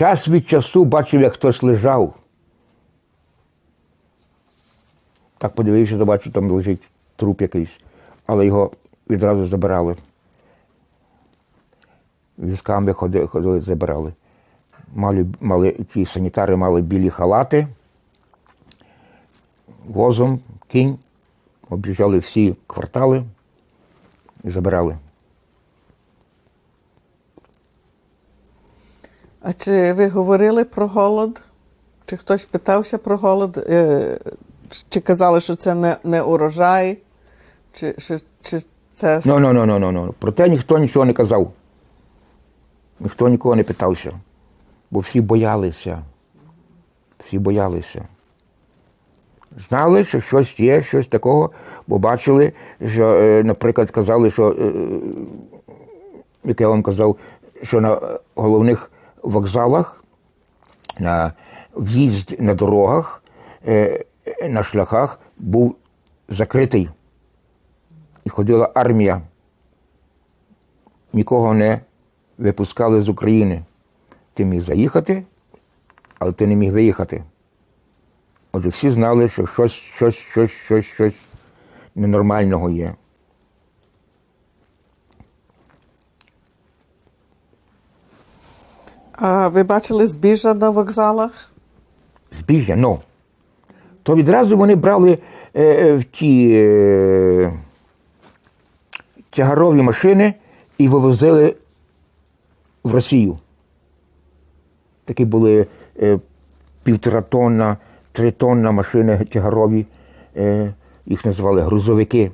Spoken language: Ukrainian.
Час від часу бачив, як хтось лежав. Так подивився, то бачу, там лежить труп якийсь, але його відразу забирали. Військами ходили, ходили забирали. Мали, мали, ті санітари мали білі халати, возом, кінь, об'їжджали всі квартали і забирали. А чи ви говорили про голод? Чи хтось питався про голод? Е, Чи казали, що це не, не урожай? Чи, чи, чи це Ну, ну, ну, ну, ну, ну. Про те ніхто нічого не казав. Ніхто нікого не питався. Бо всі боялися. Всі боялися. Знали, що щось є, щось такого, бо бачили, що, е, наприклад, сказали, що, е, як я вам казав, що на головних вокзалах, на в'їзд на дорогах, е, на шляхах був закритий і ходила армія. Нікого не випускали з України. Ти міг заїхати, але ти не міг виїхати. Отже, всі знали, що щось, щось, щось, щось, щось ненормального є. А ви бачили збіжжя на вокзалах? Збіжжя, ну. То відразу вони брали е, е, в ті е, тягарові машини і вивозили в Росію. Такі були е, півтора тонна, три тонна машини тягарові, е, їх називали грузовики.